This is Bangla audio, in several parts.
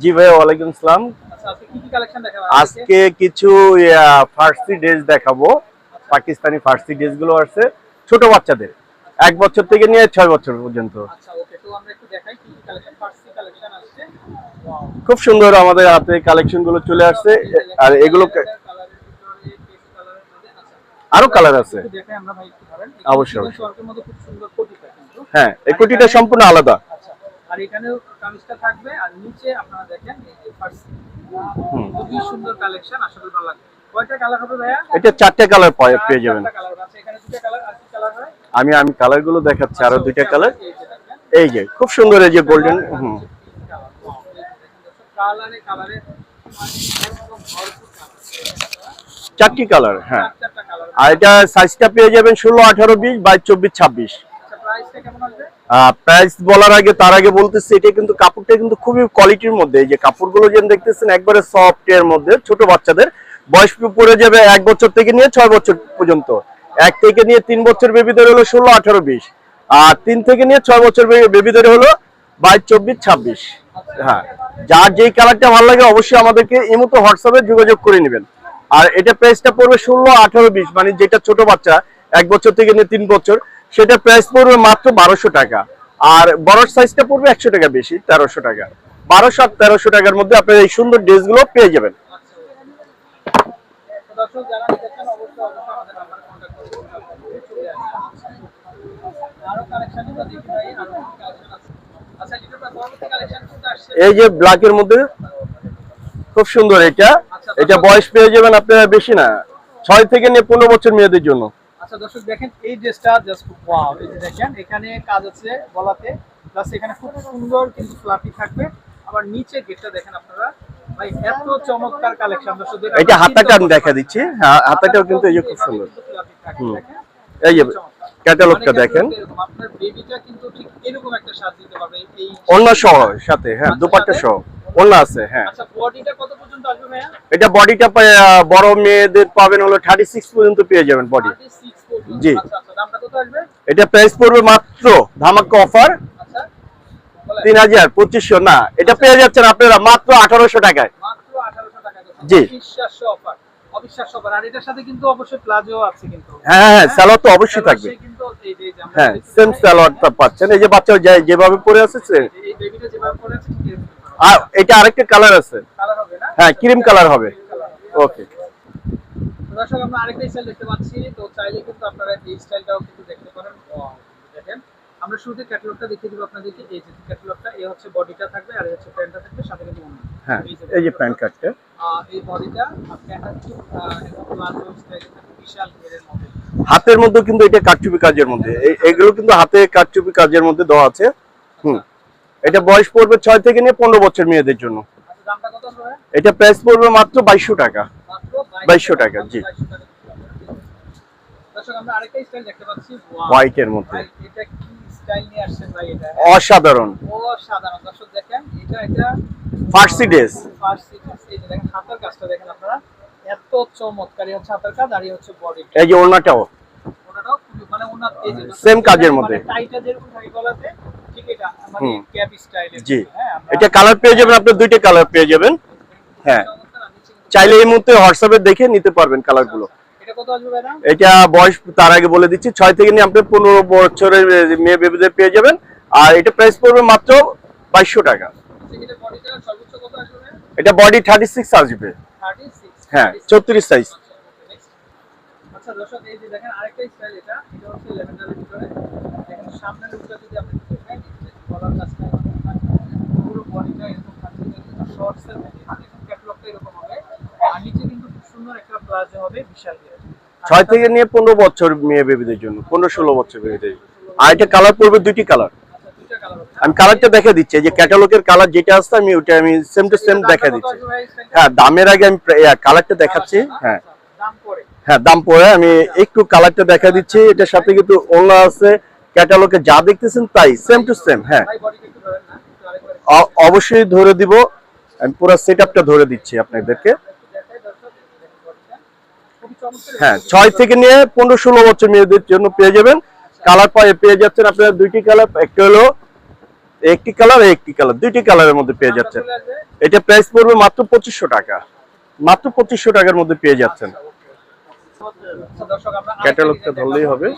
জি ভাইয়া ওয়ালাইকুম আসসালাম। আজকে কিছু ফার্সি ড্রেস দেখাবো। পাকিস্তানি ফার্সি ড্রেসগুলো আছে ছোট বাচ্চাদের। এক বছর থেকে নিয়ে ছয় বছর পর্যন্ত। খুব সুন্দর আমাদের হাতে কালেকশনগুলো চলে আসছে। আর এগুলো আরও কালার আছে। অবশ্যই, হ্যাঁ এই কোটিটা সম্পূর্ণ আলাদা। আচ্ছা আর কামিজটা থাকবে আর নিচে আপনারা দেখেন এই যে ফার্স্ট খুবই সুন্দর কালেকশন আসলে ভালো লাগবে। কয়টা কালার হবে ভাইয়া? এটা চারটে কালার পেয়ে যাবেন। চারটা কালার আছে এখানে দুটো কালার আর কি কালার হয়? আমি আমি কালারগুলো দেখাচ্ছি আরও দুইটা কালার এই যে খুব সুন্দর এই যে গোল্ডেন হুম। কালারে কালারে চারটি কালার হ্যাঁ। আর এটা সাইজটা পেয়ে যাবেন ষোলো আঠারো বিশ বাইশ চব্বিশ ছাব্বিশ। প্রাইস বলার আগে, তার আগে বলতেছি, এটা কিন্তু কাপড়টা কিন্তু খুবই কোয়ালিটির মধ্যে। এই যে কাপড়গুলো যেন দেখতেছেন, একবারে সফট এর মধ্যে, ছোট বাচ্চাদের। বয়স পড়ে যাবে এক বছর থেকে নিয়ে ছয় বছর পর্যন্ত। এক থেকে নিয়ে তিন বছর বেবিদের হলো ষোলো, আঠারো, বিশ। আর তিন থেকে নিয়ে ছয় বছর বেবিদের হলো বাইশ, চব্বিশ, ছাব্বিশ। হ্যাঁ যার যেই কালারটা ভালো লাগে, অবশ্যই আমাদেরকে এই মতো হোয়াটসঅ্যাপে যোগাযোগ করে নেবেন। আর এটা প্রাইসটা পড়বে ষোলো, আঠারো, বিশ মানে যেটা ছোট বাচ্চা, এক বছর থেকে নিয়ে তিন বছর। সেটা প্রাইস পড়বে মাত্র বারোশো টাকা। আর বড় সাইজটা পড়বে একশো টাকা বেশি, তেরোশো টাকা। বারোশো আর তেরোশো টাকার মধ্যে আপনারা এই সুন্দর ড্রেসগুলো পেয়ে যাবেন। এই যে ব্ল্যাকের মধ্যে খুব সুন্দর এটা। এটা বয়স পেয়ে যাবেন আপনারা বেশি না, ছয় থেকে নিয়ে পনেরো বছর মেয়েদের জন্য। আচ্ছা দর্শক দেখেন এই ড্রেসটা জাস্ট খুব ওয়াও এই যে দেখেন এখানে কাজ আছে গলাতে প্লাস এখানে খুব সুন্দর কিন্তু ফ্লাফি থাকবে। আবার নিচে গেটটা দেখেন আপনারা। ভাই এত চমৎকার কালেকশন দর্শক এটা হাতাটা আমি দেখা দিচ্ছি। হাতাটাও কিন্তু এই যে খুব সুন্দর। fluffy থাকে, হুম। দেখেন। এই যে ক্যাটালগটা দেখেন। আপনার বেবিটা কিন্তু ঠিক এরকম একটা সাজ দিতে পারবে এই অন্য সহ সাথে। হ্যাঁ দুপাট্টা সহ। অন্য আছে হ্যাঁ। আচ্ছা বডিটা কত পর্যন্ত আসবে ভাইয়া? এটা বডিটা বড় মেয়েদের পাবেন হলো থার্টি সিক্স পর্যন্ত পেয়ে যাবেন বডি 36 জি। আচ্ছা আচ্ছা আসবে? এটা প্রাইস পড়বে মাত্র ধামাকা অফার আচ্ছা। তিন হাজার পঁচিশশো না এটা পেয়ে যাচ্ছেন আপনারা মাত্র আঠারোশো টাকায়। মাত্র 1800 টাকা দর্শক। জি। হ্যাঁ হ্যাঁ হ্যাঁ যেভাবে পরে আছে আর এটা আরেকটা কালার আছে। হ্যাঁ ক্রিম কালার হবে। ওকে দর্শক আমরা আরেকটা স্টাইল দেখতে পাচ্ছি। তো চাইলে কিন্তু আপনারা এই স্টাইলটাও কিন্তু দেখতে পারেন। দেখেন আমরা শুরুতে ক্যাটালগটা দেখিয়ে দিব আপনাদেরকে। এই যে ক্যাটালগটা এই হচ্ছে বডিটা থাকবে আর এই হচ্ছে প্যান্টটা থাকবে সাথে কিন্তু হ্যাঁ এই যে প্যান্ট কার্ডটা এই বডিটা প্যান্টটা কিন্তু প্লাজো স্টাইলে বিশাল ঘেরের মধ্যে। হাতের মধ্যে কিন্তু এটা কারচুপি কাজের মধ্যে। এই- এগুলো কিন্তু হাতে কারচুপি কাজের মধ্যে দেওয়া আছে। হুম। এটা বয়স পড়বে ছয় থেকে নিয়ে পনেরো বছর মেয়েদের জন্য। আচ্ছা? এটা প্রাইস পড়বে মাত্র বাইশশো টাকা। 2200 টাকা, জি। 2200 দর্শক আমরা আরেকটা স্টাইল দেখতে পাচ্ছি। Wow, হোয়াইটের মধ্যে। ভাই, এটা কি স্টাইল নিয়ে আসছেন অসাধারণ। দর্শক দেখেন এটা এটা ফার্সি ড্রেস ফার্সি এই দেখেন হাতের কাজটা দেখেন আপনারা। এত চমৎকার এই হচ্ছে হাতের কাজ আর হচ্ছে বডি এই যে ওনাটাও ওনাটাও মানে ওনার এই যে Same কাজের মধ্যে। টাইটা যেরকম থাকে গলাতে ঠিক এটা মানে ক্যাপ জি। হ্যাঁ এটা কালার পেয়ে যাবেন আপনি দুইটা কালার পেয়ে যাবেন। হ্যাঁ চমৎকার, আর নিচে কিন্তু- চাইলে এই মুহূর্তে হোয়াটসঅ্যাপে দেখে নিতে পারবেন কালারগুলো এটা বয়স তার আগে বলে দিচ্ছি ছয় থেকে নিয়ে আপনি পনেরো বছরের মেয়ে বেবিদের পেয়ে যাবেন। আর এটা প্রাইস পড়বে মাত্র বাইশশো টাকা। এটা বডি থার্টি সিক্স আসবে হ্যাঁ চৌত্রিশ সাইজ আচ্ছা দর্শক এই যে দেখেন আরেকটা স্টাইল এটা এটা হচ্ছে ভিতরে। দেখেন সামনের লুকটা যদি আপনি দেখেন কলার কাজটা পুরো বডিটা এরকম থাকছে শর্টস এর মধ্যে দেখুন ক্যাটালগটা এরকম হবে আর নিচে কিন্তু খুব সুন্দর একটা প্লাজো হবে বিশাল দিয়ে ছয় থেকে নিয়ে পনেরো বছর মেয়ে বেবিদের জন্য পনেরো ষোলো বছর বেবিদের আর এটা কালার পড়বে দুইটি কালার আমি কালারটা দেখে দিচ্ছি যে ক্যাটালগের কালার যেটা আছে আমি ওটা আমি সেম টু সেম দেখা দিচ্ছি। হ্যাঁ দামের আগে আমি কালারটা দেখাচ্ছি হ্যাঁ। হ্যাঁ দাম পরে আমি একটু কালারটা দেখা দিচ্ছি এটার সাথে কিন্তু অন্য আছে ক্যাটালগে যা দেখতেছেন তাই সেম টু সেম হ্যাঁ। অবশ্যই ধরে দিব। আমি পুরো সেট ধরে দিচ্ছি আপনাদেরকে দেখাই দর্শক দেখেন বডিটা খুবই চমৎকার হ্যাঁ ছয় থেকে নিয়ে পনেরো ষোলো বছর মেয়েদের জন্য পেয়ে যাবেন। কালার পেয়ে পেয়ে যাচ্ছেন আপনারা দুইটি কালার একটা হলো একটি কালার একটি কালার দুইটি কালারের মধ্যে পেয়ে যাচ্ছেন। এটা প্রাইস পড়বে মাত্র পঁচিশশো টাকা। মাত্র পঁচিশশো টাকার মধ্যে পেয়ে যাচ্ছেন। ক্যাটালগটা ধরলেই হবে।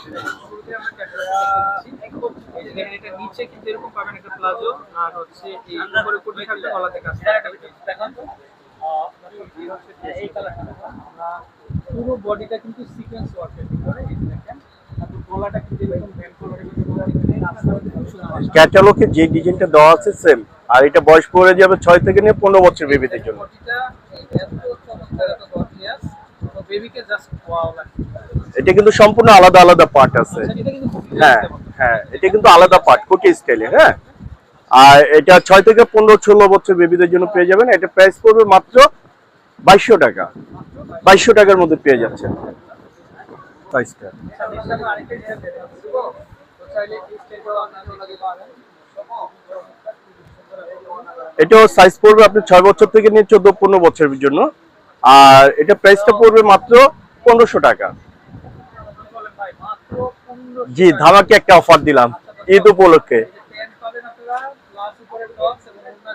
পুরো বডিটা কিন্তু সিকোয়েন্স ওয়ার্কের ভিতরে দেখেন। গলাটা কিন্তু এরকম ব্যান্ড। ক্যাটালগে যে ডিজাইনটা দেওয়া আছে সেম আর এটা বয়স পড়ে যাবে ছয় থেকে নিয়ে পনেরো বছর বেবিদের জন্য। এটা কিন্তু সম্পূর্ণ আলাদা আলাদা পার্ট আছে। আচ্ছা, হ্যাঁ হ্যাঁ এটা কিন্তু আলাদা পার্ট কোটি স্টাইলে হ্যাঁ। আর এটা ছয় থেকে পনেরো ষোলো বছর বেবিদের জন্য পেয়ে যাবেন। এটা প্রাইস পড়বে মাত্র বাইশশো টাকা। বাইশশো টাকার মধ্যে পেয়ে যাচ্ছেন। এটাও সাইজ পড়বে আপনি ছয় বছর থেকে নিয়ে চোদ্দ, পনেরো বছরের জন্য। আর এটা প্রাইসটা পড়বে মাত্র পনেরোশো টাকা। জি, ধামাকে একটা অফার দিলাম। ঈদ উপলক্ষে।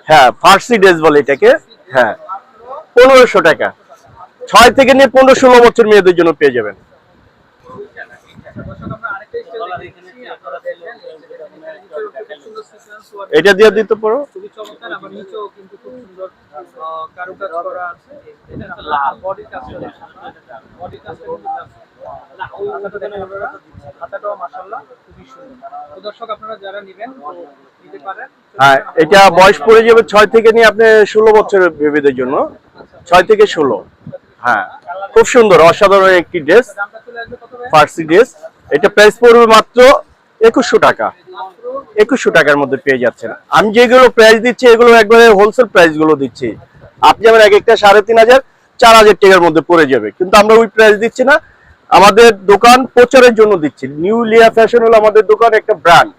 হ্যাঁ ফার্সি ড্রেস বলে এটাকে। হ্যাঁ। পনেরোশো টাকা। ছয় থেকে নিয়ে পনেরো ষোলো বছর মেয়েদের জন্য পেয়ে যাবেন। এটা দিয়ে দিতে পারো। হ্যাঁ এটা বয়স পড়ে যাবে ছয় থেকে নিয়ে আপনি ষোলো বছরের বেবিদের জন্য। ছয় থেকে ষোলো। হ্যাঁ খুব সুন্দর, অসাধারণ একটি ড্রেস ফার্সি ড্রেস। এটা প্রাইস পড়বে মাত্র একুশশো টাকা। একুশশো টাকার মধ্যে পেয়ে যাচ্ছেন। আমি যেগুলো প্রাইস দিচ্ছি, এগুলো একবারে হোলসেল প্রাইসগুলো দিচ্ছি। আপনি আমার এক একটা সাড়ে তিন হাজার, চার হাজার টাকার মধ্যে পড়ে যাবে। কিন্তু আমরা ওই প্রাইস দিচ্ছি না। আমাদের দোকান প্রচারের জন্য দিচ্ছি। নিউ লিয়া ফ্যাশন হলো আমাদের দোকান, একটা ব্র্যান্ড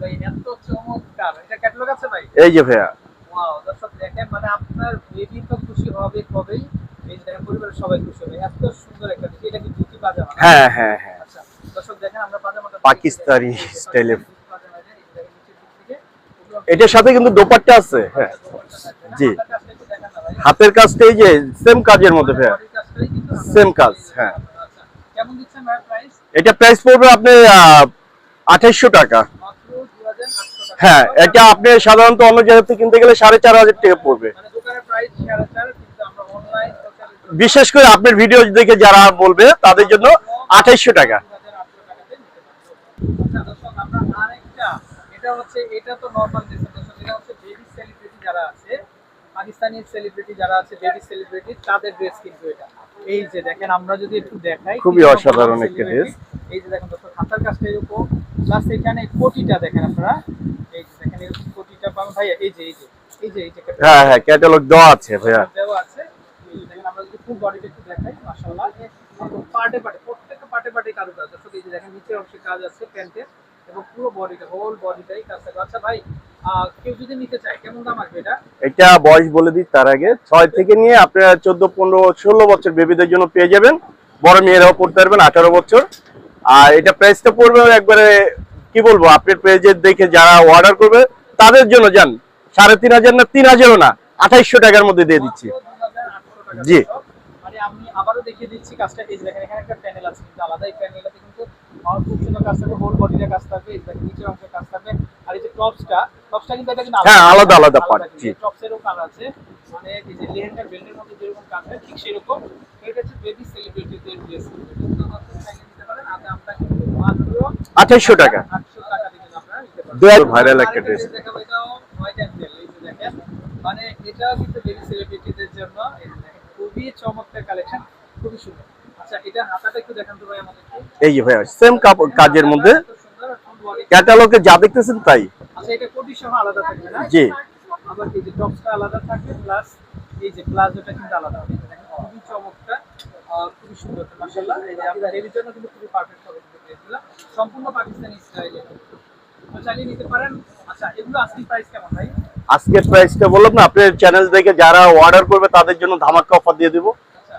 ভাই এত চমৎকার। এটা ক্যাটালগ আছে ভাই? এই যে ভাইয়া। ওয়াও দর্শক দেখেন মানে আপনার বেবি তো খুশি হবে কবেই। এই যে পরিবারের সবাই খুশি হবে। এত সুন্দর একটা জিনিস এটা কি ধুতি পাজামা হ্যাঁ হ্যাঁ হ্যাঁ। আচ্ছা দর্শক দেখেন আমরা পাজামাটা পাকিস্তানি স্টাইলে। এটার সাথে কিন্তু দোপাট্টা আছে। হ্যাঁ জি। হাতের কাজটা এই যে সেম কাজের মধ্যে ভাইয়া। সেম কাজ হ্যাঁ। আচ্ছা এটা প্রাইস পড়বে আপনি আঠাইশশো 2800 টাকা। হ্যাঁ এটা আপনি সাধারণত অন্য জায়গা থেকে কিনতে গেলে সাড়ে চার হাজার টাকা পড়বে। দোকানের প্রাইস 4500 কিন্তু আমরা অনলাইন দোকানে বিশেষ করে আপনার ভিডিও দেখে যারা বলবে তাদের জন্য আঠাইশশো টাকা। এটা হচ্ছে এটা তো নর্মাল এটা হচ্ছে বেবি সেলিব্রিটি যারা আছে পাকিস্তানি সেলিব্রিটি যারা আছে বেবি সেলিব্রিটি তাদের ড্রেস কিন্তু এটা। এই যে দেখেন আমরা যদি একটু দেখাই খুবই অসাধারণ একটা এই যে দেখেন দর্শক হাতার কাজটা এরকম প্লাস এখানে কোটিটা দেখেন আপনারা এই যে দেখেন এরকম কোটিটা পাবেন ভাইয়া এই যে এই যে এই যে এই যে হ্যাঁ হ্যাঁ ক্যাটালগ দেওয়া আছে ভাইয়া। দেওয়া আছে। দেখেন আমরা যদি ফুল বডিটা একটু দেখাই মাশাআল্লাহ। পার্টে পার্টে প্রত্যেকটা পার্টে পার্টে কারুকাজ দর্শক এই যে দেখেন নিচের অংশে কাজ আছে প্যান্টের এবং পুরো বডিটা হোল বডিটাই কাজ থাকবে। আচ্ছা ভাই কেউ যদি নিতে চায় কেমন দাম আসবে এটা? এটা বয়স বলে দিই তার আগে। ছয় থেকে নিয়ে আপনারা চোদ্দ পনেরো ষোলো বছর বেবিদের জন্য পেয়ে যাবেন। বড় মেয়েরাও পড়তে পারবেন আঠারো বছর। আর এটা প্রাইসটা পড়বে একবারে কি বলব আপনার পেজে দেখে যারা অর্ডার করবে তাদের জন্য যান সাড়ে তিন হাজার না তিন হাজারও না আঠাইশশো টাকার মধ্যে দিয়ে দিচ্ছি মাত্র 2800 টাকা জি। মানে আমি আবারও দেখিয়ে দিচ্ছি কাজটা এই দেখেন এখানে একটা প্যানেল আছে কিন্তু আলাদা এই প্যানেলটাতে কিন্তু আমার খুব সুন্দর কাজ থাকবে হোল বডিটা কাজ থাকবে এই দেখেন নিচের অংশে কাজ থাকবে আর এই যে টপসটা টপসটা কিন্তু এটা কিন্তু হ্যাঁ, আলাদা আলাদা part, জি। টপসেরও কাজ আছে মানে এই যে বেল্টের মধ্যে যেরকম কাজ হয় ঠিক সেরকম এটা হচ্ছে বেবি সেলিব্রিটিদের ড্রেস কিন্তু আপনারা ভাইরাল একটা ড্রেস। মানে এটাও কিন্তু বেবি সেলিব্রিটিদের জন্য খুবই চমৎকার কালেকশন খুবই সুন্দর। আচ্ছা এটা হাতাটা একটু দেখান তো ভাই এই যে সেম কাজের মধ্যে। ক্যাটালগে যা দেখতেছেন তাই। আচ্ছা এটা কোটি সহ আলাদা থাকবে না? জি। আবার এই যে টপসটা আলাদা থাকবে প্লাস এই যে প্লাজোটা কিন্তু আলাদা হবে। দেখেন, খুবই চমৎকার খুবই সুন্দর মাশাআল্লাহ। এই যে আপনার এর জন্য কিন্তু খুবই পারফেক্ট হবে সম্পূর্ণ পাকিস্তানি স্টাইলে তো চালিয়ে নিতে পারেন। আচ্ছা এগুলো আজকে প্রাইস কেমন ভাই? আজকের প্রাইসটা বললাম না আপনার চ্যানেল দেখে যারা অর্ডার করবে তাদের জন্য ধামাকা অফার দিয়ে দিব। আচ্ছা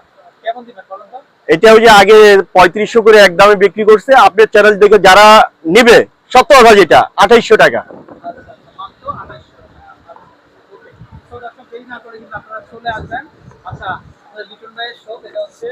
এটা ওই যে আগে পঁয়ত্রিশশো করে এক দামে বিক্রি করছে আপনার চ্যানেল দেখে যারা নেবে সত্তর হাজার যেটা আঠাইশশো টাকা। আচ্ছা আচ্ছা লিটন ভাইয়ের শপ এটা হচ্ছে